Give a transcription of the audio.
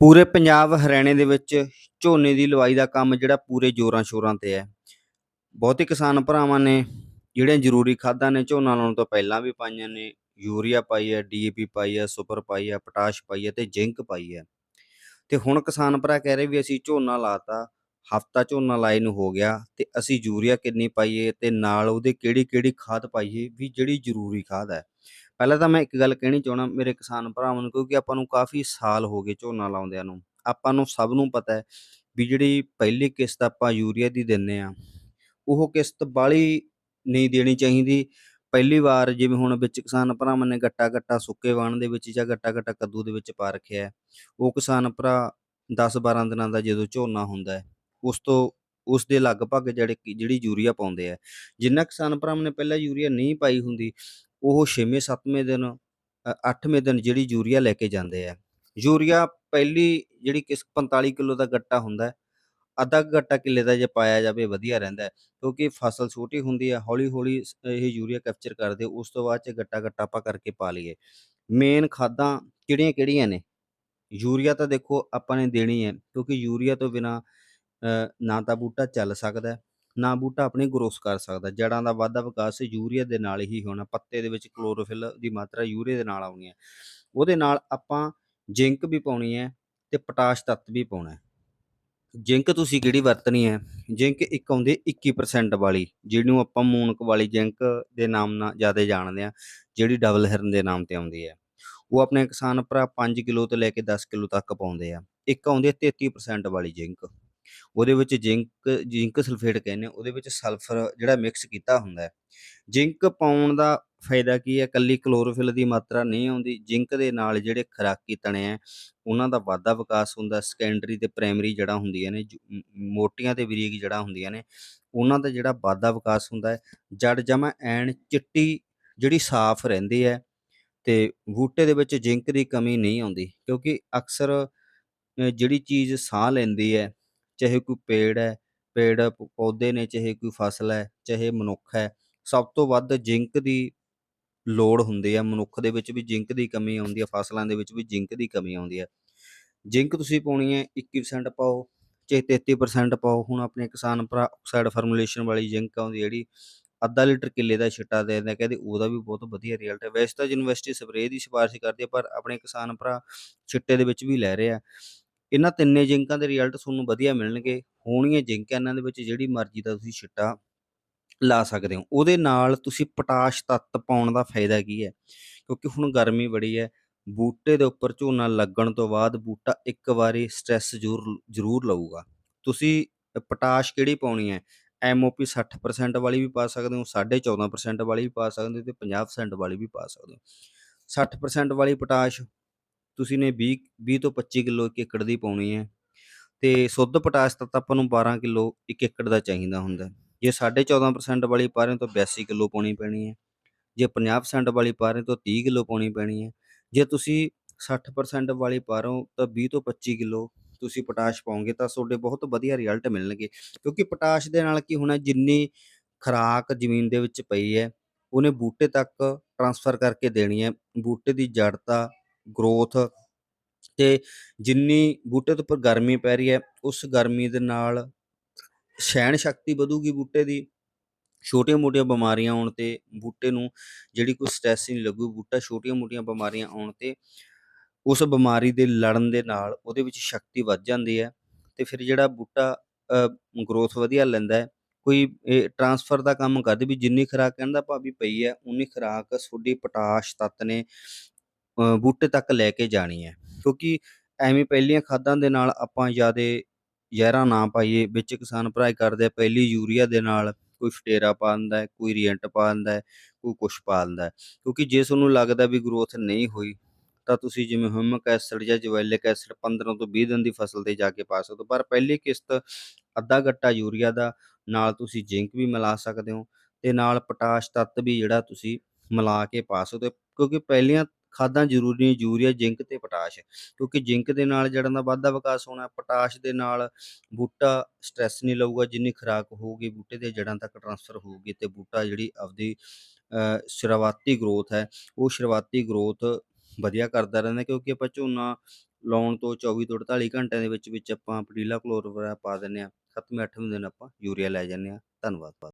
ਪੂਰੇ ਪੰਜਾਬ ਹਰਿਆਣੇ ਦੇ ਵਿੱਚ ਝੋਨੇ ਦੀ ਲਵਾਈ ਦਾ ਕੰਮ ਜਿਹੜਾ ਪੂਰੇ ਜ਼ੋਰਾਂ ਸ਼ੋਰਾਂ ਤੇ ਹੈ। ਬਹੁਤੇ ਕਿਸਾਨ ਭਰਾਵਾਂ ਨੇ ਜਿਹੜੀਆਂ ਜ਼ਰੂਰੀ ਖਾਦਾਂ ਨੇ ਝੋਨਾ ਲਾਉਣ ਤੋਂ ਪਹਿਲਾਂ ਵੀ ਪਾਈਆਂ ਨੇ, ਯੂਰੀਆ ਪਾਈ ਹੈ ਡੀਏਪੀ ਪਾਈ ਹੈ, ਸੁਪਰ ਪਾਈ ਹੈ, ਪੋਟਾਸ਼ ਪਾਈ ਹੈ ਤੇ ਜ਼ਿੰਕ ਪਾਈ ਹੈ। ਤੇ ਹੁਣ ਕਿਸਾਨ ਭਰਾ ਕਹਿ ਰਹੇ ਵੀ ਅਸੀਂ ਝੋਨਾ ਲਾਤਾ, ਹਫਤਾ ਝੋਨਾ ਲਾਏ ਨੂੰ ਹੋ ਗਿਆ ਤੇ ਅਸੀਂ ਯੂਰੀਆ ਕਿੰਨੀ ਪਾਈਏ ਤੇ ਨਾਲ ਉਹਦੇ ਕਿਹੜੀ ਕਿਹੜੀ ਖਾਦ ਪਾਈਏ ਵੀ ਜਿਹੜੀ ਜ਼ਰੂਰੀ ਖਾਦ ਹੈ। ਪਹਿਲਾਂ ਤਾਂ ਮੈਂ ਇੱਕ ਗੱਲ ਕਹਿਣੀ ਚਾਹਣਾ ਮੇਰੇ ਕਿਸਾਨ ਭਰਾਵਾਂ ਨੂੰ ਕਿਉਂਕਿ ਆਪਾਂ ਨੂੰ ਕਾਫੀ ਸਾਲ ਹੋ ਗਏ ਝੋਨਾ ਲਾਉਂਦਿਆਂ ਨੂੰ। ਆਪਾਂ ਨੂੰ ਸਭ ਨੂੰ ਪਤਾ ਹੈ ਵੀ ਜਿਹੜੀ ਪਹਿਲੀ ਕਿਸ਼ਤ ਆਪਾਂ ਯੂਰੀਆ ਦੀ ਦਿੰਨੇ ਆ ਉਹ ਕਿਸ਼ਤ ਬਾਹਲੀ ਨਹੀਂ ਦੇਣੀ ਚਾਹੀਦੀ। ਪਹਿਲੀ ਵਾਰ ਜਿਵੇਂ ਹੁਣ ਵਿੱਚ ਕਿਸਾਨ ਭਰਾਵਾਂ ਨੇ ਗੱਟਾ ਗੱਟਾ ਸੁੱਕੇ ਵਾਣ ਦੇ ਵਿੱਚ ਜਾਂ ਗੱਟਾ ਗੱਟਾ ਕੱਦੂ ਦੇ ਵਿੱਚ ਪਾ ਰੱਖਿਆ ਹੈ, ਉਹ ਕਿਸਾਨ ਭਰਾ 10-12 ਦਿਨਾਂ ਦਾ ਜਦੋਂ ਝੋਨਾ ਹੁੰਦਾ ਹੈ ਉਸ ਤੋਂ ਉਸ ਦੇ ਲਗਭਗ ਜਿਹੜੇ ਕਿ- ਜਿਹੜੀ ਯੂਰੀਆ ਪਾਉਂਦੇ ਆ ਜਿੰਨਾ ਕਿਸਾਨ ਭਰਾਵਾਂ ਨੇ ਪਹਿਲਾਂ ਯੂਰੀਆ ਨਹੀਂ ਪਾਈ ਹੁੰਦੀ ਉਹ 6ਵੇਂ 7ਵੇਂ ਦਿਨ 8ਵੇਂ ਦਿਨ ਜਿਹੜੀ ਯੂਰੀਆ ਲੈ ਕੇ ਜਾਂਦੇ ਆ। ਯੂਰੀਆ ਪਹਿਲੀ ਜਿਹੜੀ ਕਿਸ 45 ਕਿਲੋ ਦਾ ਗੱਟਾ ਹੁੰਦਾ ਹੈ ਅੱਧਾ ਕੁ ਗੱਟਾ ਕਿੱਲੇ ਦਾ ਜੇ ਪਾਇਆ ਜਾਵੇ ਵਧੀਆ ਰਹਿੰਦਾ, ਕਿਉਂਕਿ ਫਸਲ ਛੋਟੀ ਹੁੰਦੀ ਹੈ ਹੌਲੀ ਹੌਲੀ ਇਹ ਯੂਰੀਆ ਕੈਪਚਰ ਕਰਦੇ, ਉਸ ਤੋਂ ਬਾਅਦ ਚ ਗੱਟਾ ਗੱਟਾ ਆਪਾਂ ਕਰਕੇ ਪਾ ਲਈਏ। ਮੇਨ ਖਾਦਾਂ ਕਿਹੜੀਆਂ ਕਿਹੜੀਆਂ ਨੇ? ਯੂਰੀਆ ਤਾਂ ਦੇਖੋ ਆਪਾਂ ਨੇ ਦੇਣੀ ਹੈ, ਕਿਉਂਕਿ ਯੂਰੀਆ ਤੋਂ ਬਿਨਾ ਨਾ ਤਾਂ ਬੂਟਾ ਚੱਲ ਸਕਦਾ। ਨਾ ਬੂਟਾ ਆਪਣੀ ਗਰੋਥ ਕਰ ਸਕਦਾ। ਜੜਾਂ ਦਾ ਵਾਧਾ ਵਿਕਾਸ ਯੂਰੀਆ ਦੇ ਨਾਲ ਹੀ ਹੋਣਾ, ਪੱਤੇ ਦੇ ਵਿੱਚ ਕਲੋਰੋਫਿਲ ਦੀ ਮਾਤਰਾ ਯੂਰੀਆ ਦੇ ਨਾਲ ਆਉਣੀ ਹੈ। ਉਹਦੇ ਨਾਲ ਆਪਾਂ ਜ਼ਿੰਕ ਵੀ ਪਾਉਣੀ ਹੈ ਤੇ ਪੋਟਾਸ਼ ਤੱਤ ਵੀ ਪਾਉਣਾ ਹੈ। ਜ਼ਿੰਕ ਤੁਸੀਂ ਕਿਹੜੀ ਵਰਤਣੀ ਹੈ? ਜ਼ਿੰਕ ਇੱਕ ਆਉਂਦੀ 21% ਵਾਲੀ, ਜਿਹਨੂੰ ਆਪਾਂ ਮੂਨਕ ਵਾਲੀ ਜ਼ਿੰਕ ਦੇ ਨਾਮ ਨਾਲ ਜ਼ਿਆਦਾ ਜਾਣਦੇ ਆ ਜਿਹੜੀ ਡਬਲ ਹਿਰਨ ਦੇ ਨਾਮ ਤੇ ਆਉਂਦੀ ਹੈ। ਉਹ ਆਪਣੇ ਕਿਸਾਨ ਭਰਾ 5 ਕਿਲੋ ਤੋਂ ਲੈ ਕੇ 10 ਕਿਲੋ ਤੱਕ ਪਾਉਂਦੇ ਆ। ਇੱਕ ਆਉਂਦੀ ਹੈ 33% ਵਾਲੀ ਜ਼ਿੰਕ। ਉਹਦੇ ਵਿੱਚ ਜ਼ਿੰਕ ਜ਼ਿੰਕ ਸਲਫੇਟ ਕਹਿੰਦੇ ਆ, ਉਹਦੇ ਵਿੱਚ ਸਲਫਰ ਜਿਹੜਾ ਮਿਕਸ ਕੀਤਾ ਹੁੰਦਾ ਹੈ। ਜ਼ਿੰਕ ਪਾਉਣ ਦਾ ਫਾਇਦਾ ਕੀ ਹੈ? ਕੱਲੀ ਕਲੋਰੋਫਿਲ ਦੀ ਮਾਤਰਾ ਨਹੀਂ ਆਉਂਦੀ ਜ਼ਿੰਕ ਦੇ ਨਾਲ ਜਿਹੜੇ ਖੁਰਾਕੀ ਤਣੇ ਆ ਉਹਨਾਂ ਦਾ ਵਾਧਾ ਵਿਕਾਸ ਹੁੰਦਾ ਸੈਕੰਡਰੀ ਤੇ ਪ੍ਰਾਇਮਰੀ ਜੜ੍ਹਾਂ ਹੁੰਦੀਆਂ ਨੇ ਜੋ ਮ- ਮੋਟੀਆਂ ਤੇ ਬਰੀਕ ਜੜ੍ਹਾਂ ਹੁੰਦੀਆਂ ਨੇ ਉਹਨਾਂ ਦਾ ਜਿਹੜਾ ਵਾਧਾ ਵਿਕਾਸ ਹੁੰਦਾ ਹੈ ਜੜ ਜਮਾ ਐਨ ਚਿੱਟੀ ਜਿਹੜੀ ਸਾਫ਼ ਰਹਿੰਦੀ ਹੈ ਤੇ ਬੂਟੇ ਦੇ ਵਿੱਚ ਜ਼ਿੰਕ ਦੀ ਕਮੀ ਨਹੀਂ ਆਉਂਦੀ ਕਿਉਂਕਿ ਅਕਸਰ ਅ, ਜਿਹੜੀ ਚੀਜ਼ ਸਾਹ ਲੈਂਦੀ ਹੈ ਚਾਹੇ ਕੋਈ ਪੇੜ ਹੈ, ਪੇੜ ਪ- ਪੌਦੇ ਨੇ, ਚਾਹੇ ਕੋਈ ਫਸਲ ਹੈ, ਚਾਹੇ ਮਨੁੱਖ ਹੈ, ਸਭ ਤੋਂ ਵੱਧ ਜ਼ਿੰਕ ਦੀ ਲੋੜ ਹੁੰਦੀ ਹੈ। ਮਨੁੱਖ ਦੇ ਵਿੱਚ ਵੀ ਜ਼ਿੰਕ ਦੀ ਕਮੀ ਆਉਂਦੀ ਹੈ, ਫਸਲਾਂ ਦੇ ਵਿੱਚ ਵੀ ਜ਼ਿੰਕ ਦੀ ਕਮੀ ਆਉਂਦੀ ਹੈ। ਜ਼ਿੰਕ ਤੁਸੀਂ ਪਾਉਣੀ ਹੈ 21% ਪਾਓ, ਚਾਹੇ 33% ਪਾਓ। ਹੁਣ ਆਪਣੇ ਕਿਸਾਨ ਭਰਾ ਆਕਸਾਈਡ ਫਾਰਮੂਲੇਸ਼ਨ ਵਾਲੀ ਜ਼ਿੰਕ ਆਉਂਦੀ ਜਿਹੜੀ, ਅੱਧਾ ਲੀਟਰ ਕਿੱਲੇ ਦਾ ਛਿੱਟਾ ਦੇ ਦਿੰਦੇ, ਕਹਿੰਦੇ ਉਹਦਾ ਵੀ ਬਹੁਤ ਵਧੀਆ ਰਿਜ਼ਲਟ ਹੈ। ਵੈਸੇ ਤਾਂ ਯੂਨੀਵਰਸਿਟੀ ਸਪਰੇਅ ਦੀ ਸਿਫਾਰਿਸ਼ ਕਰਦੀ ਹੈ, ਪਰ ਆਪਣੇ ਕਿਸਾਨ ਭਰਾ ਛਿੱਟੇ ਦੇ ਵਿੱਚ ਵੀ ਲੈ ਰਹੇ ਆ। ਇਹਨਾਂ ਤਿੰਨੇ ਜ਼ਿੰਕਾਂ ਦੇ ਰਿਜ਼ਲਟ ਤੁਹਾਨੂੰ ਵਧੀਆ ਮਿਲਣਗੇ। ਹੋਣੀਆਂ ਜ਼ਿੰਕ ਇਹਨਾਂ ਦੇ ਵਿੱਚ ਜਿਹੜੀ ਮਰਜ਼ੀ ਦਾ ਤੁਸੀਂ ਛਿੱਟਾ ਲਾ ਸਕਦੇ ਹੋ। ਉਹਦੇ ਨਾਲ ਤੁਸੀਂ ਪੋਟਾਸ਼ ਤੱਤ ਪਾਉਣ ਦਾ ਫਾਇਦਾ ਕੀ ਹੈ? ਕਿਉਂਕਿ ਹੁਣ ਗਰਮੀ ਬੜੀ ਹੈ, ਬੂਟੇ ਦੇ ਉੱਪਰ ਝੋਨਾ ਲੱਗਣ ਤੋਂ ਬਾਅਦ ਬੂਟਾ ਇੱਕ ਵਾਰੀ ਸਟ੍ਰੈਸ ਜ਼ਰੂਰ ਜ਼ਰੂਰ ਲਊਗਾ। ਤੁਸੀਂ ਪੋਟਾਸ਼ ਕਿਹੜੀ ਪਾਉਣੀ ਹੈ? ਐਮਓਪੀ 60% ਵਾਲੀ ਵੀ ਪਾ ਸਕਦੇ ਹੋ 14.5% ਵਾਲੀ ਵੀ ਪਾ ਸਕਦੇ ਹੋ ਤੇ 50% ਵਾਲੀ ਵੀ ਪਾ ਸਕਦੇ ਹੋ। 60% ਵਾਲੀ ਪੋਟਾਸ਼ ਤੁਸੀਂ ਨੇ 20 20 ਤੋਂ 25 ਕਿਲੋ ਇੱਕ ਏਕੜ ਦੀ ਪਾਉਣੀ ਹੈ। ਤੇ ਸ਼ੁੱਧ ਪੋਟਾਸ਼ ਤੱਤ ਆਪਾਂ ਨੂੰ 12 ਕਿਲੋ ਇੱਕ ਏਕੜ ਦਾ ਚਾਹੀਦਾ ਹੁੰਦਾ। ਹੈ। ਜੇ 14.5% ਵਾਲੀ ਪਾ ਰਹੇ ਹੋ ਤਾਂ 82 ਕਿਲੋ ਪਾਉਣੀ ਪੈਣੀ ਹੈ। ਜੇ 50% ਵਾਲੀ ਪਾ ਰਹੇ ਹੋ ਤਾਂ 30 ਕਿਲੋ ਪਾਉਣੀ ਪੈਣੀ ਹੈ। ਜੇ ਤੁਸੀਂ 60% ਵਾਲੀ ਪਾ ਰਹੇ ਹੋ ਤਾਂ 20 ਤੋਂ 25 ਕਿਲੋ ਤੁਸੀਂ ਪੋਟਾਸ਼ ਪਾਓਗੇ ਤਾਂ ਤੁਹਾਡੇ ਬਹੁਤ ਵਧੀਆ ਰਿਜ਼ਲਟ ਮਿਲਣਗੇ। ਕਿਉਂਕਿ ਪੋਟਾਸ਼ ਦੇ ਨਾਲ ਕੀ ਹੋਣਾ, ਜਿੰਨੀ ਖੁਰਾਕ ਜ਼ਮੀਨ ਦੇ ਵਿੱਚ ਪਈ ਹੈ, ਉਹਨੇ ਬੂਟੇ ਤੱਕ ਟਰਾਂਸਫਰ ਕਰਕੇ ਦੇਣੀ ਹੈ। ਬੂਟੇ ਦੀ ਜੜਤਾ ਗਰੋਥ ਅਤੇ ਜਿੰਨੀ ਬੂਟੇ ਦੇ ਉੱਪਰ ਗਰਮੀ ਪੈ ਰਹੀ ਹੈ, ਉਸ ਗਰਮੀ ਦੇ ਨਾਲ ਸਹਿਣ ਸ਼ਕਤੀ ਵਧੂਗੀ ਬੂਟੇ ਦੀ। ਛੋਟੀਆਂ-ਮੋਟੀਆਂ ਬਿਮਾਰੀਆਂ ਆਉਣ ਤੇ ਬੂਟੇ ਨੂੰ ਜਿਹੜੀ ਕੋਈ ਸਟ੍ਰੈਸ ਨਹੀਂ ਲੱਗੂ, ਬੂਟਾ ਛੋਟੀਆਂ-ਮੋਟੀਆਂ ਬਿਮਾਰੀਆਂ ਆਉਣ ਤੇ ਉਸ ਬਿਮਾਰੀ ਦੇ ਲੜਨ ਦੇ ਨਾਲ ਉਹਦੇ ਵਿੱਚ ਸ਼ਕਤੀ ਵੱਧ ਜਾਂਦੀ ਹੈ ਅਤੇ ਫਿਰ ਜਿਹੜਾ ਬੂਟਾ ਗਰੋਥ ਵਧੀਆ ਲੈਂਦਾ ਹੈ, ਕੋਈ ਇਹ ਟਰਾਂਸਫਰ ਦਾ ਕੰਮ ਕਰਦੇ ਵੀ ਜਿੰਨੀ ਖੁਰਾਕ ਕਹਿੰਦਾ ਭਾਬੀ ਪਈ ਹੈ, ਉਨੀ ਖੁਰਾਕ ਤੁਹਾਡੀ ਪੋਟਾਸ਼ ਤੱਤ ਨੇ ਅ, ਬੂਟੇ ਤੱਕ ਲੈ ਕੇ ਜਾਣੀ ਹੈ। ਕਿਉਂਕਿ ਐਵੇਂ ਪਹਿਲੀਆਂ ਖਾਦਾਂ ਦੇ ਨਾਲ ਆਪਾਂ ਜ਼ਿਆਦਾ ਜ਼ਹਿਰਾਂ ਨਾ ਪਾਈਏ ਵਿੱਚ ਕਿਸਾਨ ਭਰਾ ਕੀ ਕਰਦੇ ਆ ਪਹਿਲੀ ਯੂਰੀਆ ਦੇ ਨਾਲ ਕੋਈ ਫਟੇਰਾ ਪਾ ਦਿੰਦਾ ਹੈ ਕੋਈ ਰੀਐਂਟ ਪਾ ਦਿੰਦਾ ਹੈ ਕੋਈ ਕੁਛ ਪਾ ਦਿੰਦਾ ਹੈ। ਕਿਉਂਕਿ ਜੇ ਤੁਹਾਨੂੰ ਲੱਗਦਾ ਵੀ ਗਰੋਥ ਨਹੀਂ ਹੋਈ ਤਾਂ ਤੁਸੀਂ ਜਿਵੇਂ ਹਿਊਮਿਕ ਐਸਿਡ ਜਾਂ ਜਵੈਲਿਕ ਐਸਿਡ 15 ਤੋਂ 20 ਦਿਨ ਦੀ ਫਸਲ ਤੇ ਜਾ ਕੇ ਪਾ ਸਕਦੇ ਹੋ। ਪਰ ਪਹਿਲੀ ਕਿਸ਼ਤ ਅੱਧਾ ਗੱਟਾ ਯੂਰੀਆ ਦਾ ਨਾਲ ਤੁਸੀਂ ਜ਼ਿੰਕ ਵੀ ਮਿਲਾ ਸਕਦੇ ਹੋ ਤੇ ਨਾਲ ਪੋਟਾਸ਼ ਤੱਤ ਵੀ ਜਿਹੜਾ ਤੁਸੀਂ ਮਿਲਾ ਕੇ ਪਾ ਸਕਦੇ ਹੋ। ਕਿਉਂਕਿ ਪਹਿਲੀਆਂ ਖਾਦਾਂ ਜ਼ਰੂਰੀ ਨੇ, ਯੂਰੀਆ, ਜ਼ਿੰਕ ਤੇ ਪੋਟਾਸ਼, ਕਿਉਂਕਿ ਜ਼ਿੰਕ ਦੇ ਨਾਲ ਜੜ੍ਹਾਂ ਦਾ ਵਾਧਾ ਵਿਕਾਸ ਹੋਣਾ, ਪੋਟਾਸ਼ ਦੇ ਨਾਲ ਬੂਟਾ ਸਟ੍ਰੈਸ ਨਹੀਂ ਲਊਗਾ, ਜਿੰਨੀ ਖੁਰਾਕ ਹੋਊਗੀ ਬੂਟੇ ਦੇ ਜੜ੍ਹਾਂ ਤੱਕ ਟਰਾਂਸਫਰ ਹੋਊਗੀ ਤੇ ਬੂਟਾ ਜਿਹੜੀ ਆਪਦੀ ਸ਼ੁਰੂਆਤੀ ਗਰੋਥ ਹੈ, ਉਹ ਸ਼ੁਰੂਆਤੀ ਗਰੋਥ ਵਧੀਆ ਕਰਦਾ ਰਹਿੰਦਾ, ਕਿਉਂਕਿ ਆਪਾਂ ਝੋਨਾ ਲਾਉਣ ਤੋਂ 24 ਤੋਂ 48 ਘੰਟਿਆਂ ਦੇ ਵਿੱਚ ਵਿੱਚ ਆਪਾਂ ਪਡੀਲਾ ਕਲੋਰਵਰਾ ਪਾ ਦਿੰਦੇ ਹਾਂ 7ਵੇਂ 8ਵੇਂ ਦਿਨ ਆਪਾਂ ਯੂਰੀਆ ਲੈ ਜਾਂਦੇ ਹਾਂ, ਧੰਨਵਾਦ।